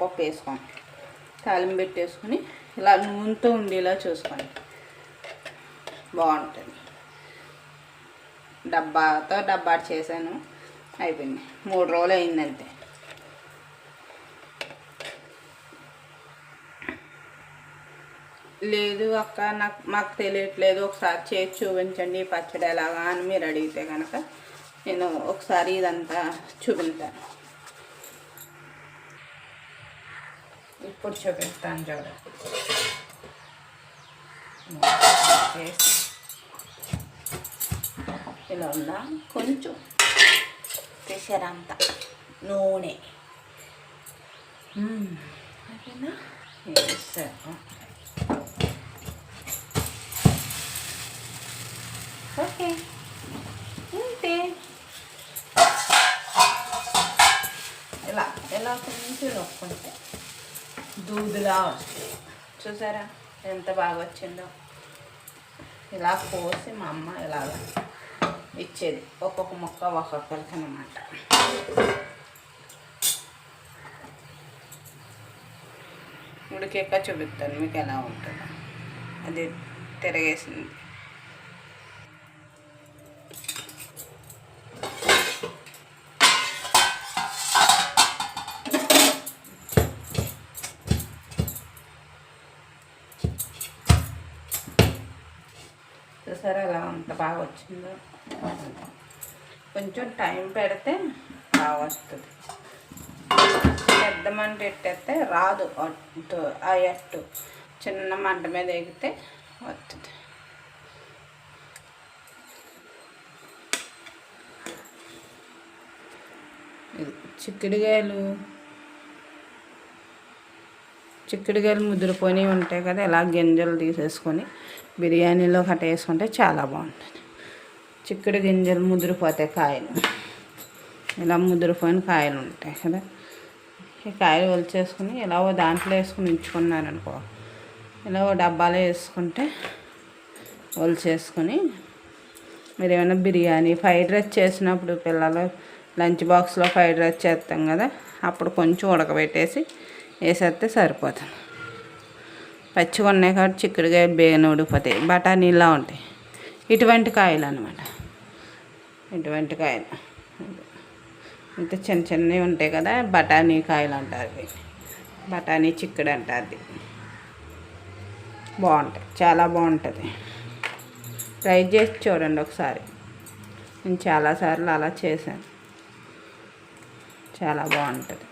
పప్పు వేసుకోండి. తాలింపు పెట్టేసుకొని ఇలా నూనెతో ఉండేలా చూసుకోండి. బాగుంటుంది. డబ్బాతో డబ్బా చేశాను. అయిపోయింది. మూడు రోజులు అయింది అంతే. లేదు అక్క నాకు మాకు తెలియట్లేదు. ఒకసారి చేసి చూపించండి పచ్చడి ఎలాగా అని మీరు అడిగితే కనుక నేను ఒకసారి ఇదంతా చూపించాను. ఇప్పుడు చూపిస్తాను చూడ చేసి ఇలా ఉందా కొంచెం పెసరంత నూనె మ్మ్. ఓకేనా వేసాను ఓకే అంతే ఇలా ఇలా కొంచెం నొక్కుంటే దూదులా వస్తుంది. చూసారా ఎంత బాగా వచ్చిందో? ఇలా కోసి మా అమ్మ ఇలాగ ఇచ్చేది. ఒక్కొక్క మొక్క ఒక్కొక్కరికి అనమాట ఉడికేక చూపిస్తాను మీకు ఎలా ఉంటుందో. అది తిరగేసింది. చూసారా అలా అంత బాగా వచ్చిందో. కొంచెం టైం పెడితే బాగా వస్తుంది పెద్ద మంట ఎట్టేస్తే రాదు అట్టు ఆ ఎట్టు. చిన్న మంట మీద ఎగితే వస్తుంది చిక్కుడుగాయలు చిక్కుడుకాయలు ముద్రపోయి ఉంటాయి కదా ఇలా గింజలు తీసేసుకొని బిర్యానీలో కట్ట వేసుకుంటే చాలా బాగుంటుంది. చిక్కుడు గింజలు ముదిరిపోతాయి కాయలు ఇలా ముదిరిపోయిన కాయలు ఉంటాయి కదా. ఈ కాయలు ఒలిచేసుకుని ఇలా ఓ దాంట్లో వేసుకుని ఉంచుకున్నాను అనుకో ఇలా ఓ డబ్బాలో వేసుకుంటే వలిచేసుకొని మీరు ఏమైనా బిర్యానీ ఫ్రైడ్ రైస్ చేసినప్పుడు పిల్లలు లంచ్ బాక్స్లో ఫ్రైడ్ రైస్ చేస్తాం కదా అప్పుడు కొంచెం ఉడకబెట్టేసి వేసేస్తే సరిపోతుంది. పచ్చిగా ఉన్నాయి కాబట్టి చిక్కుడుకాయలు బేగన ఉడికిపోతాయి బఠానీలా ఉంటాయి. ఇటువంటి కాయలు అనమాట ఇటువంటి కాయలు. ఇంత చిన్న చిన్నవి ఉంటాయి కదా బఠానీ కాయలు అంటారు బఠానీ చిక్కుడు అంటారు బాగుంటాయి. చాలా బాగుంటుంది. ట్రై చేసి చూడండి ఒకసారి. నేను చాలాసార్లు అలా చేశాను. చాలా బాగుంటుంది.